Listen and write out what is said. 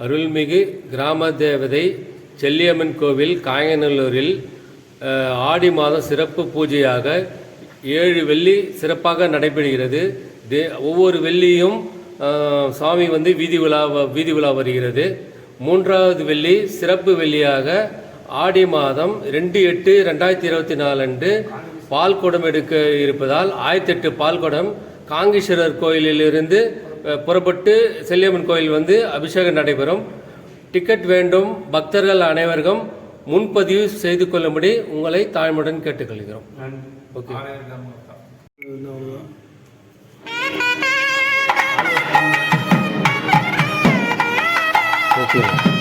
அருள்மிகு கிராம தேவதை செல்லியம்மன் கோவில் காயநல்லூரில் ஆடி மாதம் சிறப்பு பூஜையாக ஏழு வெள்ளி சிறப்பாக நடைபெறுகிறது. தே- ஒவ்வொரு வெள்ளியும் சாமி வந்து வீதி விழா வீதி விழா வருகிறது. மூன்றாவது வெள்ளி சிறப்பு வெள்ளியாக ஆடி மாதம் ரெண்டு எட்டு ரெண்டாயிரத்தி இருபத்தி நாலு அன்று பால் குடம் எடுக்க இருப்பதால் ஆயிரத்தி எட்டு பால் குடம் காங்கேஸ்வரர் கோயிலிலிருந்து புறப்பட்டு செல்லியம்மன் கோயில் வந்து அபிஷேகம் நடைபெறும். டிக்கெட் வேண்டும். பக்தர்கள் அனைவரும் முன்பதிவு செய்து கொள்ளும்படி உங்களை தாழ்மையுடன் கேட்டுக்கொள்கிறோம். ஓகே. ஓகே.